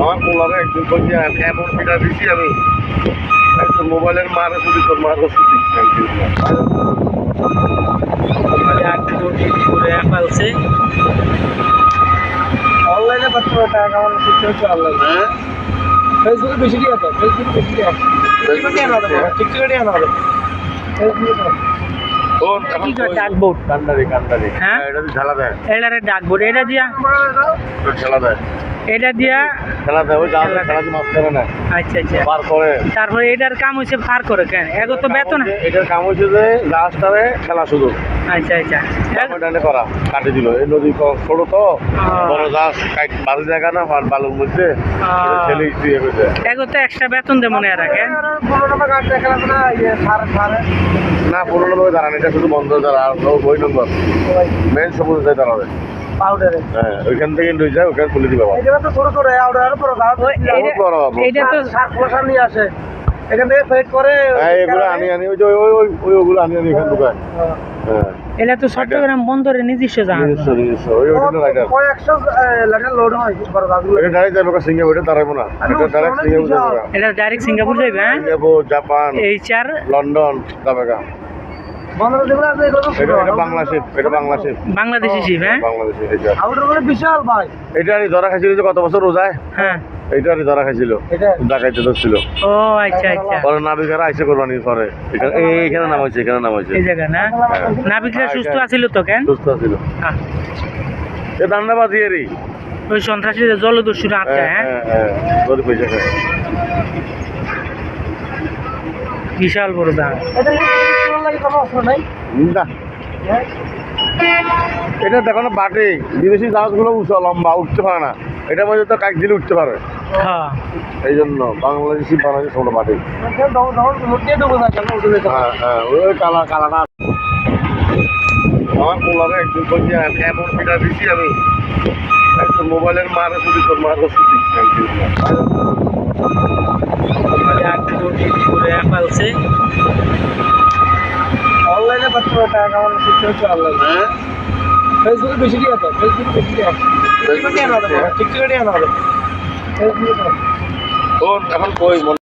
আমার পোলারে একদিন বলছি আমি এমন পিঠা দিছি আমি। একদম মোবাইলের মারে শুধু তোর মারো শুধু অনলাইনে পাত্র টাকা কামানো শিখতে হচ্ছে অনলাইনে হ্যাঁ? ফেসবুকে বেশি দিয়ে তো ফেসবুকে বেশি দিয়ে টিকটকে আনা টিকটকে আনা ফেসবুকে ডাকবোর্ড। হ্যাঁ? এটা ঝালা দেয়। এটারে ডাকবোর্ড এটা দিয়া। ঝালা দেয়। এটা দিয়া? খেলা দেয় ওই যা খেলা মাছ করে না। আচ্ছা আচ্ছা। পার করে। তারপরে এটার কাম হচ্ছে ফার করে কেন? এগো তো বেতন। এটার কাম হচ্ছে যে লাস্টারে খেলা শুধু আচ্ছা আচ্ছা। করা কাটে দিল। এই নদী ক- ছোট তো। বড় গাছ কাট- বালু জায়গা না আর বালুর মধ্যে। ছেলে দিয়ে গেছে। এগো তো এক্সট্রা বেতন দে মনে রাখে খেলা না ইয়ে সার সার। না পুরোনো দাঁড়ান এটা শুধু বন্ধ দাঁড়া আর বই নম্বর। মেন সমুদ্র দাঁড়াবে। পাউডারে হ্যাঁ ওইখান থেকে লই যায় ওখানে খুলে দিবে এটা তো ছোট ছোট আউডার পর দাঁড় বড় বাবু। তো সার খোসা নিয়ে আসে। এখান থেকে ফেট করে এগুলো আনি আনি ওই ওই ওই ওই ওগুলো আনি আনি এখানে ঢুকায় এটা তো চট্টগ্রাম বন্দরে নিজস্ব জাহাজ। নিজস্ব নিজস্ব। ওই ওইটা রাইডার। কয়েকশো লিটার লোড হয় বড় গাছগুলো এটা ডাইরেক্ট যাবে ওকে সিঙ্গে ওইটা দাঁড়াবো না। এটা ডাইরেক্ট সিঙ্গে যাবে। এটা ডাইরেক্ট সিঙ্গাপুর যাবে হ্যাঁ? সিঙ্গাপুর জাপান এইচ আর লন্ডন যাবে বাংলাদেশি শিপ হ্যাঁ? বাংলাদেশি এটা আউটার করে বিশাল ভাই। এটা ধরা খাইছিল যে কত বছর রোজায় হ্যাঁ। এইটা আর ধরা খাইছিল। এটা। ডাকাইতে ধরছিল। ও আচ্ছা আচ্ছা। পরে নাবিকারা আইসে কোরবানি করে। এখানে নাম হয়েছে এখানে নাম হয়েছে। এই জায়গা না? নাবিকরা সুস্থ আছিল তো কেন? সুস্থ ছিল আহ, এ দান্ডাবাজি এরই। ওই সন্ত্রাসীদের জলদস্যুরা আটকে হ্যাঁ হ্যাঁ? হ্যাঁ হ্যাঁ। গরিব পয়সা বিশাল বড় জাহাজ এটা না। হ্যাঁ? এটা দেখো না বাটে। বিদেশি জাহাজগুলো উঁচু লম্বা উঠতে পারে না। এটার মধ্যে তো কাক দিলে উঠতে পারে। হ্যাঁ। এই জন্য বাংলাদেশি বাংলাদেশি ছোট বাটে। উঠে হ্যাঁ হ্যাঁ ওই কালা কালাটা আমার বলছি আমি এমন পিঠা দিছি আমি? একদম মোবাইলের মারে শুধু তোর শুধু পালছে অনলাইনে পাত্র টাকা কামানো শিখতে হচ্ছে অনলাইনে হ্যাঁ? ফেসবুকে বেশি দিয়ে তো ফেসবুকে বেশি দিয়ে টিকটকে আনা হবে টিকটকে আনা হবে ফেসবুকে এখন কই?